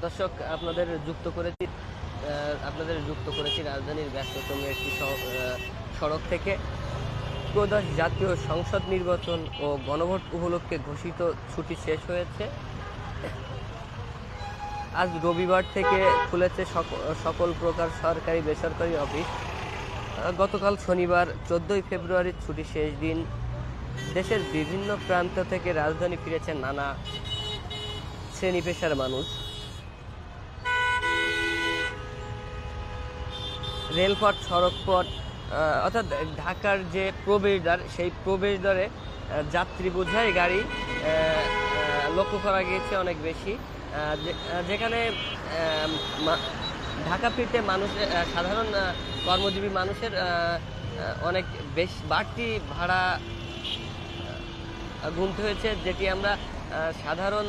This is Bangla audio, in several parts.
দর্শক, আপনাদের যুক্ত করেছি আপনাদের যুক্ত করেছি রাজধানীর ব্যস্ততম একটি সড়ক থেকে। ত্রয়োদশ জাতীয় সংসদ নির্বাচন ও গণভোট উপলক্ষে ঘোষিত ছুটি শেষ হয়েছে। আজ রবিবার থেকে খুলেছে সক- সকল প্রকার সরকারি বেসরকারি অফিস। গতকাল শনিবার চোদ্দোই ফেব্রুয়ারির ছুটি শেষ দিন। দেশের বিভিন্ন প্রান্ত থেকে রাজধানী ফিরেছে নানা শ্রেণি পেশার মানুষ। রেলপথ, সড়কপথ অর্থাৎ ঢাকার যে প্রবেশদ্বার, সেই প্রবেশদ্বারে যাত্রী বোঝাই গাড়ি লক্ষ্য করা গিয়েছে অনেক বেশি। যেখানে ঢাকা ফিরতে মানুষের সাধারণ কর্মজীবী মানুষের অনেক বেশ বাড়তি ভাড়া গুনতে হয়েছে, যেটি আমরা সাধারণ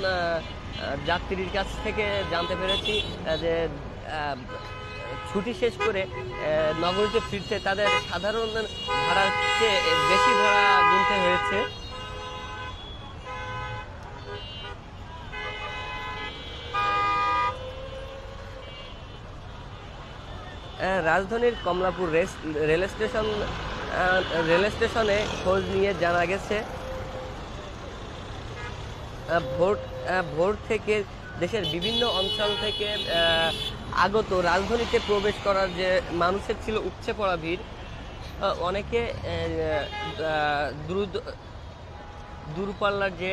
যাত্রীর কাছ থেকে জানতে পেরেছি যে ছুটি শেষ করে নগরীতে ফিরতে তাদের সাধারণ ভাড়ার চেয়ে বেশি ভাড়া গুনতে হয়েছে। রাজধানীর কমলাপুর রেল স্টেশন রেল স্টেশনে খোঁজ নিয়ে জানা গেছে আহ, ভোর থেকে দেশের বিভিন্ন অঞ্চল থেকে আগত রাজধানীতে প্রবেশ করার যে মানুষের ছিল উপচে পড়া ভিড় অনেকে দ্রুত, দূরপাল্লার যে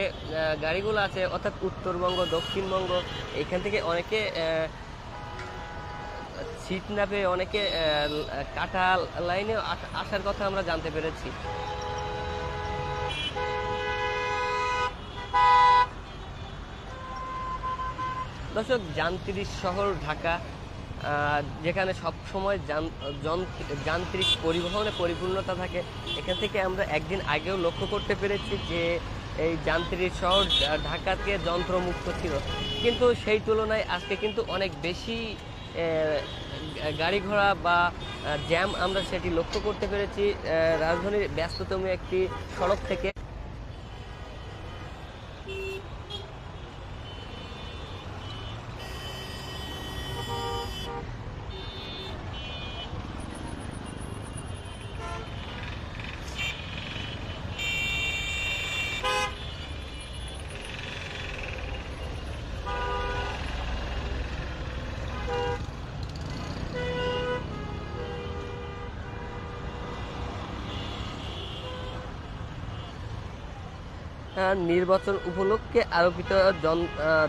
গাড়িগুলো আছে, অর্থাৎ উত্তরবঙ্গ, দক্ষিণবঙ্গ, এখান থেকে অনেকে সিট না পেয়ে অনেকে কাটা লাইনে আসার কথা আমরা জানতে পেরেছি। দর্শক, যান্ত্রিক শহর ঢাকা যেখানে সব সময় যান্ত্রিক পরিবহনে পরিপূর্ণতা থাকে, এখান থেকে আমরা একদিন আগেও লক্ষ্য করতে পেরেছি যে এই যান্ত্রিক শহর ঢাকাকে যন্ত্রমুক্ত ছিল। কিন্তু সেই তুলনায় আজকে কিন্তু অনেক বেশি গাড়ি ঘোড়া বা জ্যাম আমরা সেটি লক্ষ্য করতে পেরেছি। রাজধানীর ব্যস্ততম একটি সড়ক থেকে নির্বাচন উপলক্ষে আরোপিত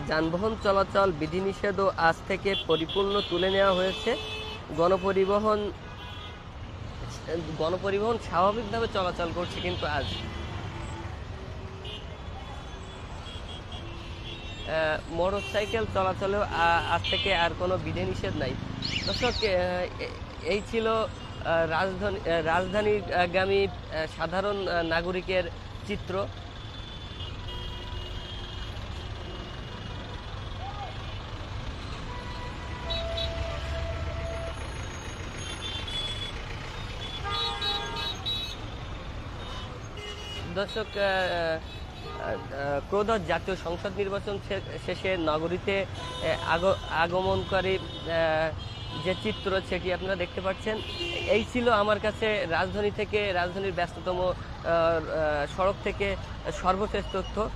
যানবাহন চলাচল বিধিনিষেধও আজ থেকে পরিপূর্ণ তুলে নেওয়া হয়েছে। গণপরিবহন গণপরিবহন স্বাভাবিকভাবে চলাচল করছে কিন্তু আজ। মোটর সাইকেল চলাচলেও আজ থেকে আর কোনো বিধিনিষেধ নাই। দর্শক এই ছিল রাজধানী রাজধানীগামী সাধারণ নাগরিকের চিত্র। দর্শক আহ, জাতীয় সংসদ নির্বাচন শেষে নগরীতে আগ- আগমনকারী যে চিত্র সেটি আপনারা দেখতে পাচ্ছেন। এই ছিল আমার কাছে রাজধানী থেকে রাজধানীর ব্যস্ততম সড়ক থেকে সর্বশেষ তথ্য।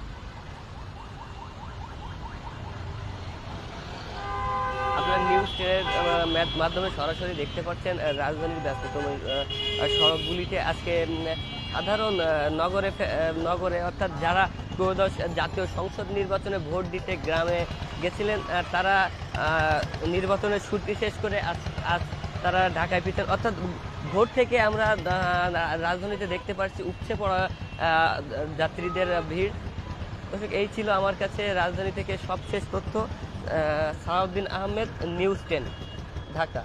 আপনারা নিউজ টেনের মাধ্যমে সরাসরি দেখতে পাচ্ছেন রাজধানীর ব্যস্ততম সড়কগুলিতে। আজকে সাধারণ নগরে নগরে অর্থাৎ যারা ত্রয়োদশ জাতীয় সংসদ নির্বাচনে ভোট দিতে গ্রামে গেছিলেন তারা নির্বাচনের ছুটি শেষ করে আজ আজ তারা ঢাকায় ফিরছেন অর্থাৎ ভোট থেকে আমরা রাজধানীতে দেখতে পাচ্ছি উপচে পড়া যাত্রীদের ভিড়। এই ছিল আমার কাছে রাজধানী থেকে সবশেষ তথ্য। Salauddin Ahmed, news ten, Dhaka.